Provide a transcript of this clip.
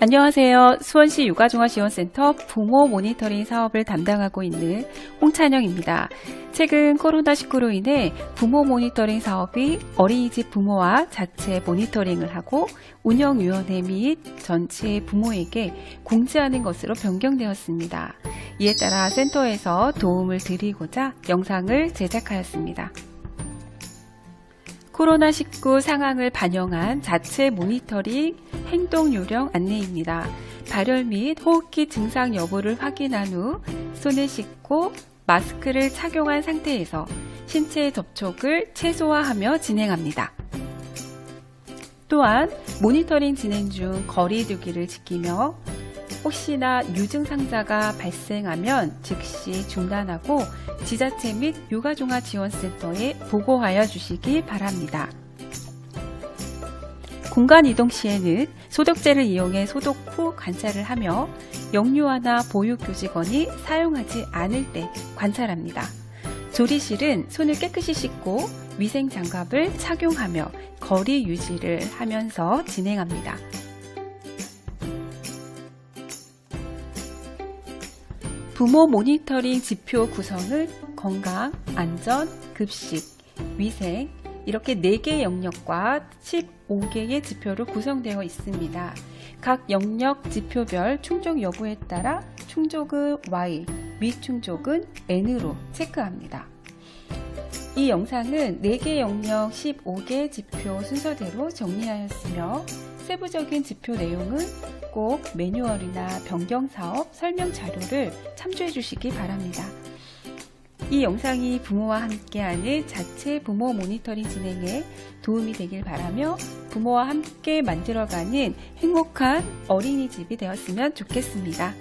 안녕하세요. 수원시 육아종합지원센터 부모 모니터링 사업을 담당하고 있는 홍찬영입니다. 최근 코로나19로 인해 부모 모니터링 사업이 어린이집 부모와 자체 모니터링을 하고 운영위원회 및 전체 부모에게 공지하는 것으로 변경되었습니다. 이에 따라 센터에서 도움을 드리고자 영상을 제작하였습니다. 코로나19 상황을 반영한 자체 모니터링 행동 요령 안내입니다. 발열 및 호흡기 증상 여부를 확인한 후 손을 씻고 마스크를 착용한 상태에서 신체 접촉을 최소화하며 진행합니다. 또한 모니터링 진행 중 거리 두기를 지키며 혹시나 유증상자가 발생하면 즉시 중단하고 지자체 및 육아종합지원센터에 보고하여 주시기 바랍니다. 공간 이동 시에는 소독제를 이용해 소독 후 관찰을 하며 영유아나 보육교직원이 사용하지 않을 때 관찰합니다. 조리실은 손을 깨끗이 씻고 위생 장갑을 착용하며 거리 유지를 하면서 진행합니다. 부모 모니터링 지표 구성은 건강, 안전, 급식, 위생 이렇게 4개 영역과 15개의 지표로 구성되어 있습니다. 각 영역 지표별 충족 여부에 따라 충족은 Y, 미충족은 N으로 체크합니다. 이 영상은 4개 영역 15개 지표 순서대로 정리하였으며 세부적인 지표 내용은 꼭 매뉴얼이나 변경 사업 설명 자료를 참조해 주시기 바랍니다. 이 영상이 부모와 함께하는 자체 부모 모니터링 진행에 도움이 되길 바라며 부모와 함께 만들어가는 행복한 어린이집이 되었으면 좋겠습니다.